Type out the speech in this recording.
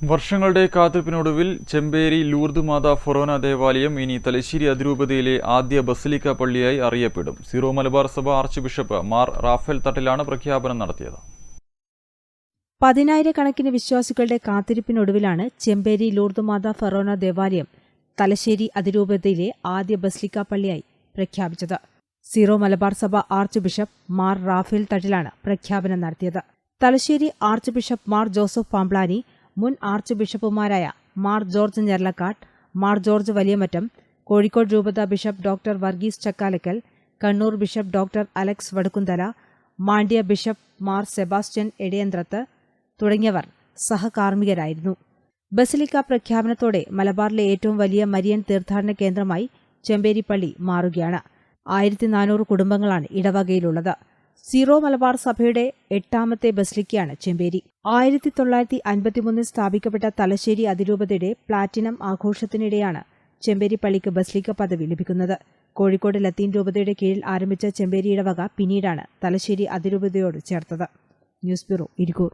വർഷങ്ങളുടെ കാത്തിരിപ്പിനൊടുവിൽ ചെമ്പേരി ലൂർദ് മാതാ ഫൊറോന ദേവാലയം ഇനി തലശ്ശേരി അതിരൂപതയിലെ ആദ്യ ബസലിക്ക പള്ളിയായി അറിയപ്പെടും. സിറോ മലബാർ സഭ ആർച്ച് ബിഷപ്പ് മാർ റാഫേൽ തട്ടിലാണ് പ്രഖ്യാപനം നടത്തിയത്. പതിനായിരക്കണക്കിന് വിശ്വാസികളുടെ കാത്തിരിപ്പിനൊടുവിലാണ് ചെമ്പേരി ലൂർദ് മാതാ ഫെറോന ദേവാലയം തലശ്ശേരി അതിരൂപതയിലെ ആദ്യ ബസ്ലിക്ക പള്ളിയായി പ്രഖ്യാപിച്ചത്. സീറോ മലബാർ സഭ ആർച്ച് ബിഷപ്പ് മാർ റാഫേൽ തട്ടിലാണ് പ്രഖ്യാപനം നടത്തിയത്. Thalassery archbishop Mar Joseph Pamplany മുൻ ആർച്ച് ബിഷപ്പുമാരായ മാർ ജോർജ് ഞെർലക്കാട്ട് മാർ ജോർജ് വലിയമറ്റം കോഴിക്കോട് രൂപത bishop doctor Varghese Chakkalakkal Kannur bishop doctor Alex Vadakkumthala Mandya bishop Mar Sebastian Edayanthrath തുടങ്ങിയവർ സഹകാർമ്മികരായിരുന്നു. ബസിലിക്ക പ്രഖ്യാപനത്തോടെ മലബാറിലെ ഏറ്റവും വലിയ മരിയൻ തീർത്ഥാടന കേന്ദ്രമായി ചെമ്പേരിപ്പള്ളി മാറുകയാണ്. ആയിരത്തി നാനൂറ് കുടുംബങ്ങളാണ് ഇടവകയിലുള്ളത്. സീറോ മലബാർ സഭയുടെ എട്ടാമത്തെ ബസ്ലിക്കയാണ് ചെമ്പേരി. ആയിരത്തി തൊള്ളായിരത്തി അൻപത്തിമൂന്നിൽ സ്ഥാപിക്കപ്പെട്ട തലശ്ശേരി അതിരൂപതയുടെ പ്ലാറ്റിനം ആഘോഷത്തിനിടെയാണ് ചെമ്പേരി പള്ളിക്ക് ബസ്ലിക്ക പദവി ലഭിക്കുന്നത്. കോഴിക്കോട് ലത്തീൻ രൂപതയുടെ കീഴിൽ ആരംഭിച്ച ചെമ്പേരിയുടെ വക പിന്നീടാണ് തലശ്ശേരി അതിരൂപതയോട് ചേർത്തത്. News bureau Irikkur